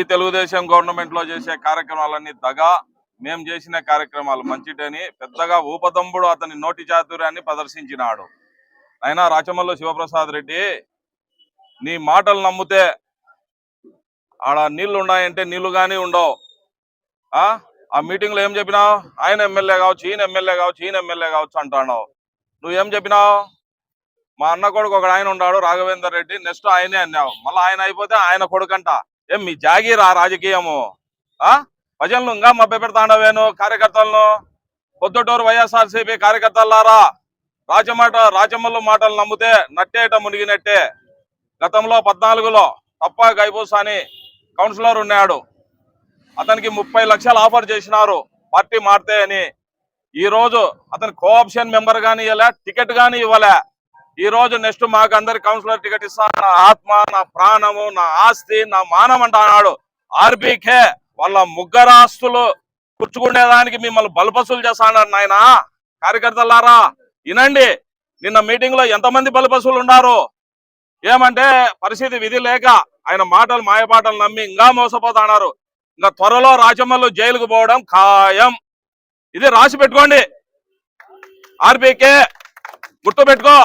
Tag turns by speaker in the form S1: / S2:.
S1: ఈ తెలుగుదేశం గవర్నమెంట్లో చేసే కార్యక్రమాలన్నీ దగా. మేము చేసిన కార్యక్రమాలు మంచిటని పెద్దగా ఊపదంబుడు అతని నోటి చాతుర్యాన్ని ప్రదర్శించినాడు. అయినా రాచమల్లు శివప్రసాద్ రెడ్డి నీ మాటలు నమ్మితే ఆడ నీళ్ళు ఉన్నాయంటే నీళ్ళు కానీ ఉండవు. ఆ? ఆ మీటింగ్లో ఏం చెప్పినావు? ఆయన ఎమ్మెల్యే కావచ్చు ఈయన ఎమ్మెల్యే కావచ్చు ఈయన ఎమ్మెల్యే కావచ్చు అంటున్నావు. నువ్వేం చెప్పినావు? మా అన్న కొడుకు ఒక ఆయన ఉన్నాడు రాఘవేందర్ రెడ్డి నెక్స్ట్ ఆయనే అన్నావు. మళ్ళీ ఆయన అయిపోతే ఆయన కొడుకంట. ఏం మీ జాగీరా రాజకీయము? ఆ? ప్రజలను ఇంకా మభ్య పెడతాండవేను కార్యకర్తలను? పొద్దుటూరు వైఎస్ఆర్సీపీ కార్యకర్తలారా రాజమాట రాజమల్లు మాటలు నమ్మితే నట్టేట మునిగినట్టే. గతంలో పద్నాలుగులో తప్ప గైబూస్ అని కౌన్సిలర్ ఉన్నాడు. అతనికి ముప్పై లక్షలు ఆఫర్ చేసినారు. పార్టీ మారితే అని. ఈ రోజు అతని కోఆప్షన్ మెంబర్ కానీ ఇవ్వలే టికెట్ గాని ఇవ్వలే. ఈ రోజు నెక్స్ట్ మాకు అందరి కౌన్సిలర్ టికెట్ ఇస్తా. నా ఆత్మ నా ప్రాణము నా ఆస్తి నా మానం అంటున్నాడు ఆర్బీకే వాళ్ళ ముగ్గురు ఆస్తులు పుచ్చుకునేదానికి మిమ్మల్ని బలపసులు చేస్తాడు నాయన. కార్యకర్తలారా వినండి. నిన్న మీటింగ్లో ఎంతమంది బలపసులు ఉన్నారు ఏమంటే పరిస్థితి విధి లేక ఆయన మాటలు మాయపాటలు నమ్మి ఇంకా మోసపోతున్నారు ఇంకా త్వరలో రాజమల్లు జైలుకు పోవడం ఖాయం. ఇది రాసి పెట్టుకోండి. ఆర్బీకే గుర్తు పెట్టుకో